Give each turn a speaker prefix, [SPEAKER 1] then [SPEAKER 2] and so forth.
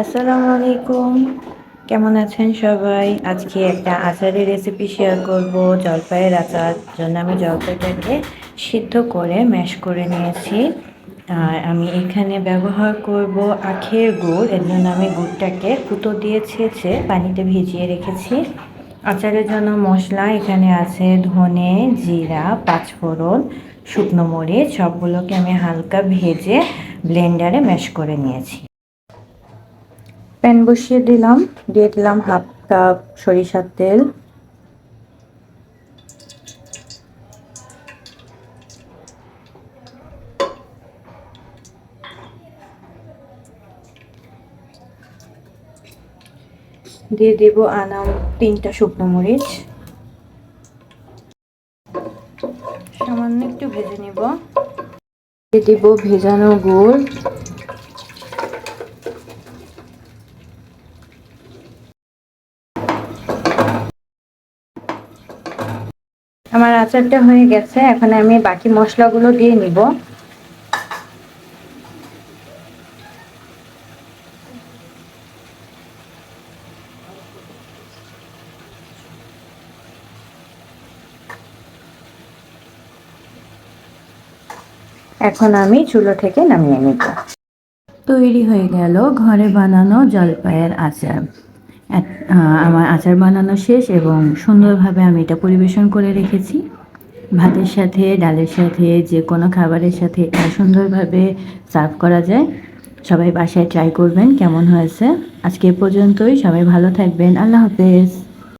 [SPEAKER 1] আসসালামু আলাইকুম। কেমন আছেন সবাই? আজকে একটা আচারের রেসিপি শেয়ার করব। জলপাইয়ের আচার। জন্য আমি জলপাইটাকে সিদ্ধ করে ম্যাশ করে নিয়েছি। আর আমি এখানে ব্যবহার করব আখের গুড়। এর জন্য আমি গুড়টাকে কুতো দিয়ে ছেঁচে পানিতে ভিজিয়ে রেখেছি। আচারের জন্য মশলা এখানে আছে ধনে, জিরা, পাঁচফোড়ন, শুকনো মরিচ। সবগুলোকে আমি হালকা ভেজে ব্লেন্ডারে ম্যাশ করে নিয়েছি। প্যান বসিয়ে দিলাম, দিয়ে দিলাম হাফ কাপ সরিষার তেল। দিয়ে দেব আনাম তিনটা শুকনো মরিচ। সামান্য একটু ভেজে নিব। দিয়ে দিব ভেজানো গুড়। আমার আচারটা হয়ে গেছে, এখন আমি বাকি মশলাগুলো দিয়ে নিব। এখন আমি চুলো থেকে নামিয়ে নিব। তৈরি হয়ে গেল ঘরে বানানো জলপাইয়ের আচার। আমার আচার বানানো শেষ এবং সুন্দরভাবে আমি এটা পরিবেশন করে রেখেছি। ভাতের সাথে, ডালের সাথে, যে কোনো খাবারের সাথে এটা সুন্দরভাবে সার্ভ করা যায়। সবাই বাসায় ট্রাই করবেন, কেমন হয়েছে? আজকে পর্যন্তই, সবাই ভালো থাকবেন, আল্লাহ হাফেজ।